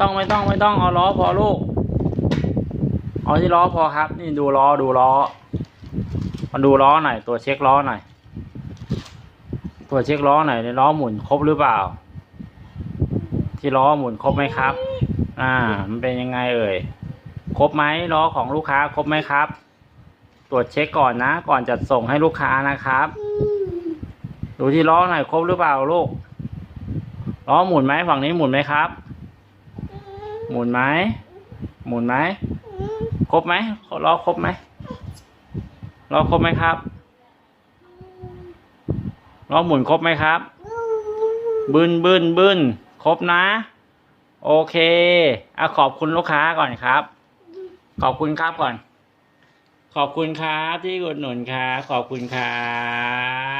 ต้องไม่ต้องไม่ต้องเอาล้อพอลูก เอาที่ล้อพอครับ นี่ดูล้อดูล้อมาดูล้อหน่อยตัวเช็คล้อหน่อยตัวเช็คล้อหน่อยในล้อหมุนครบหรือเปล่า ที่ล้อหมุนครบไหมครับ อ่า มันเป็นยังไงเอ่ยครบไหมล้อของลูกค้าครบไหมครับ ตรวจเช็คก่อนนะ ก่อนจัดส่งให้ลูกค้านะครับ ดูที่ล้อหน่อยครบหรือเปล่าลูกล้อหมุนไหมฝั่งนี้หมุนไหมครับ หมุนไหมหมุนไหมครบไหมล้อครบไหมล้อครบไหมครับล้อหมุนครบไหมครับ บึนบึนบึนครบนะ โอเคอขอบคุณลูกค้าก่อนครับ ขอบคุณครับก่อน ขอบคุณครับที่อุดหนุนครับขอบคุณครับ